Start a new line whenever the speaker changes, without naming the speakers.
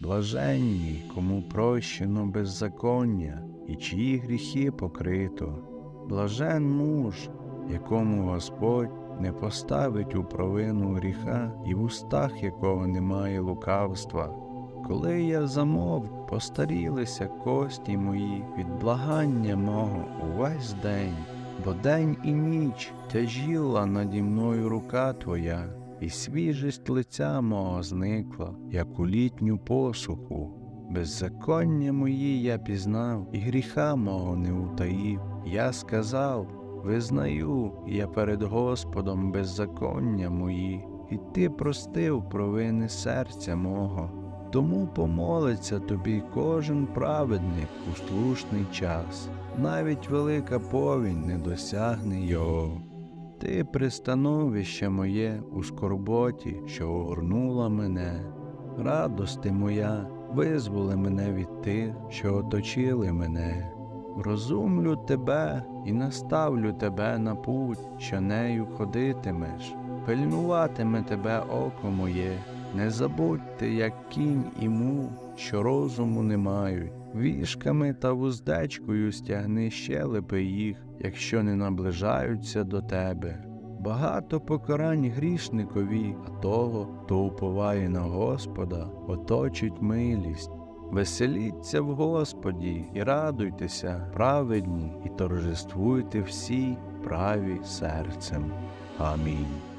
Блаженні, кому прощено беззаконня, і чиї гріхи покрито. Блажен муж, якому Господь не поставить у провину гріха, і в устах якого немає лукавства. Коли я замов, постарілися кості мої від благання мого увесь день, бо день і ніч тяжіла наді мною рука твоя, і свіжість лиця мого зникла, як у літню посуху. Беззаконня мої я пізнав, і гріха мого не утаїв. Я сказав, визнаю я перед Господом беззаконня мої, і ти простив провини серця мого. Тому помолиться тобі кожен праведник у слушний час, навіть велика повінь не досягне його. Ти пристановище моє у скорботі, що огорнула мене, радости моя, визволи мене від тих, що оточили мене. Розумлю тебе і наставлю тебе на путь, що нею ходитимеш, пильнуватиме тебе око моє, не забудьте, як кінь і му, що розуму не мають. Вішками та вуздечкою стягни щелепи їх, якщо не наближаються до тебе. Багато покарань грішникові, а того, хто уповає на Господа, оточить милість. Веселіться в Господі і радуйтеся, праведні, і торжествуйте всі праві серцем. Амінь.